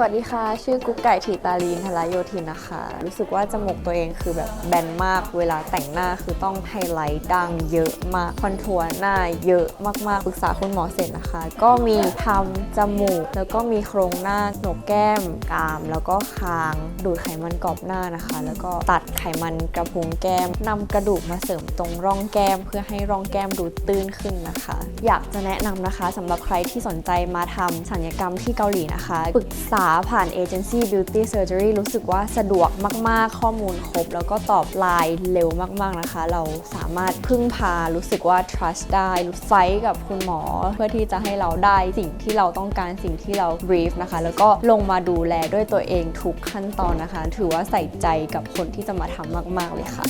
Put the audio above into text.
สวัสดีค่ะ ชื่อกุ๊กไก่ถีตาลีนทลายโยธินนะคะ รู้สึกว่าจมูกตัวเองคือแบบแบนมากเวลาแต่งหน้าคือต้องไฮไลท์ดังเยอะมากคอนทัวร์หน้าเยอะมากๆปรึกษาคุณหมอเสร็จนะคะ ก็มีทำจมูก แล้วก็มีโครงหน้าโหนกแก้มกราม แล้วก็คางดูดไขมันกรอบหน้านะคะ แล้วก็ตัดไขมันกระพุ้งแก้มนำกระดูกมาเสริมตรงร่องแก้ม เพื่อให้ร่องแก้มดูตื้นขึ้นนะคะ อยากจะแนะนำนะคะสำหรับใครที่สนใจมาทำศัลยกรรมที่เกาหลีนะคะปรึกษาผ่านเอเจนซี่ Beauty Surgery รู้สึกว่าสะดวกมาก ๆ ข้อมูลครบ แล้วก็ตอบไลน์เร็วมาก ๆ นะคะ เราสามารถพึ่งพารู้สึกว่า trust ได้ไฟกับคุณหมอ เพื่อที่จะให้เราได้สิ่งที่เราต้องการสิ่งที่เรา brief นะคะ แล้วก็ลงมาดูแลด้วยตัวเองทุกขั้นตอนนะคะ ถือว่าใส่ใจกับคนที่จะมาทำมาก ๆ เลยค่ะ